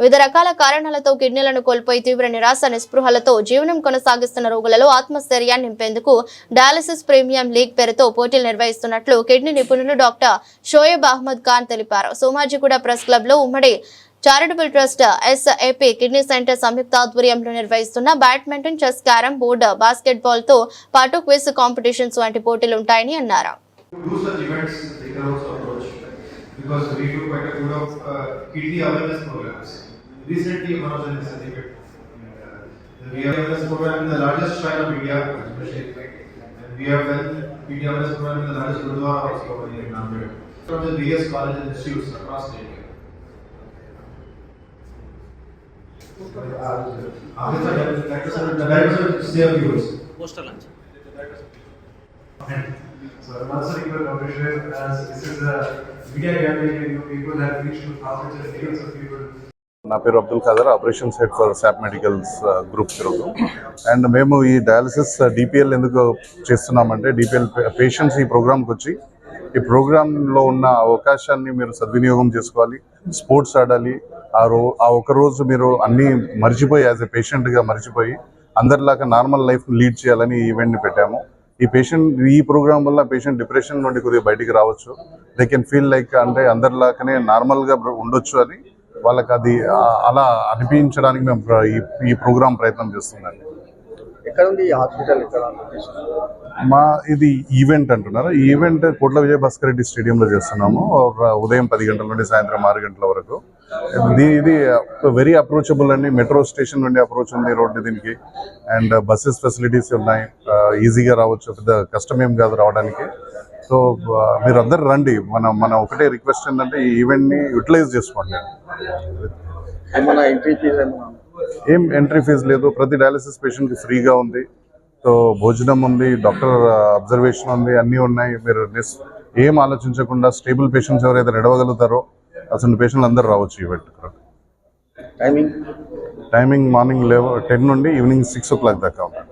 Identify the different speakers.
Speaker 1: వివిధ రకాల కారణాలతో కిడ్నీలను కోల్పోయి తీవ్ర నిరాశ నిస్పృహలతో జీవనం కొనసాగిస్తున్న రోగులలో ఆత్మస్థైర్యాన్ని నింపేందుకు డయాలసిస్ ప్రీమియం లీగ్ పేరుతో పోటీలు నిర్వహిస్తున్నట్లు కిడ్నీ నిపుణులు డాక్టర్ షోయబ్ అహ్మద్ ఖాన్ తెలిపారు. సోమాజిగూడ ప్రెస్ క్లబ్లో ఉమ్మడి charitable trust SAP kidney centre సంయుక్త ఆధ్వర్యంలో నిర్వహిస్తున్న badminton chess carrom board basket బాల్తో పాటు క్విజ్ కాంపిటీషన్స్ వంటి పోటీలు ఉంటాయని అన్నారు.
Speaker 2: because we do quite a good of uh, awareness programs. Recently, one of them is certificate. Uh, we have awareness program in the largest shrine of India, and we have done kidney awareness program in the largest Gurdwara also over here in Namibia. From the various colleges and institutes across India. After the director, the
Speaker 3: director, lunch.
Speaker 4: So I'm also equal appreciate as this is a media gathering and you people have reached to thousands and millions of people.
Speaker 5: నా పేరు Abdul Khader operations head for SAP medicals group తిరుగుతూ and మేము ఈ dialysis DPL ఎందుకు చేస్తున్నామంటే DPL patients ఈ ప్రోగ్రామ్కి వచ్చి ఈ ప్రోగ్రాంలో ఉన్న అవకాశాన్ని మీరు సద్వినియోగం చేసుకోవాలి స్పోర్ట్స్ ఆడాలి ఆ రో ఆ ఒక రోజు మీరు అన్నీ మర్చిపోయి యాజ్ ఎ పేషెంట్గా మర్చిపోయి అందరిలాగా నార్మల్ లైఫ్ లీడ్ చేయాలని ఈవెంట్ని పెట్టాము ఈ పేషెంట్ ఈ ప్రోగ్రామ్ వల్ల పేషెంట్ డిప్రెషన్ నుండి కొద్దిగా బయటికి రావచ్చు. దే కెన్ ఫీల్ లైక్ అంటే అందరిలాగానే నార్మల్గా ఉండొచ్చు అని వాళ్ళకి అది అలా అనిపించడానికి మేము ఈ ప్రోగ్రామ్ ప్రయత్నం
Speaker 6: ఇక్కడ?
Speaker 5: మా ఇది ఈవెంట్ అంటున్నారు. ఈవెంట్ కోట్ల విజయ భాస్కర్ రెడ్డి స్టేడియంలో చేస్తున్నాము. ఉదయం పది గంటల నుండి సాయంత్రం ఆరు గంటల వరకు. ఇది ఇది వెరీ అప్రోచబుల్ అండి. మెట్రో స్టేషన్ నుండి అప్రోచ్ ఉంది రోడ్డు దీనికి. అండ్ బస్సెస్ ఫెసిలిటీస్ ఉన్నాయి. ఈజీగా రావచ్చు. పెద్ద కష్టం ఏం కాదు రావడానికి. సో మీరు అందరు రండి. మన మన ఒకటే రిక్వెస్ట్ ఏంటంటే ఈ ఈవెంట్ని యూటిలైజ్ చేసుకోండి. ఏం ఎంట్రీ ఫీజు లేదు. ప్రతి డయాలసిస్ పేషెంట్కి ఫ్రీగా ఉంది. సో భోజనం ఉంది డాక్టర్ అబ్జర్వేషన్ ఉంది అన్నీ ఉన్నాయి. మీరు ఏం ఆలోచించకుండా స్టేబుల్ పేషెంట్స్ ఎవరైతే నడవగలుగుతారో అసలు పేషెంట్లు అందరూ రావచ్చు event
Speaker 6: timing
Speaker 5: timing morning eleven ten నుండి ఈవినింగ్ సిక్స్ ఓ క్లాక్ దాకా ఉంటుంది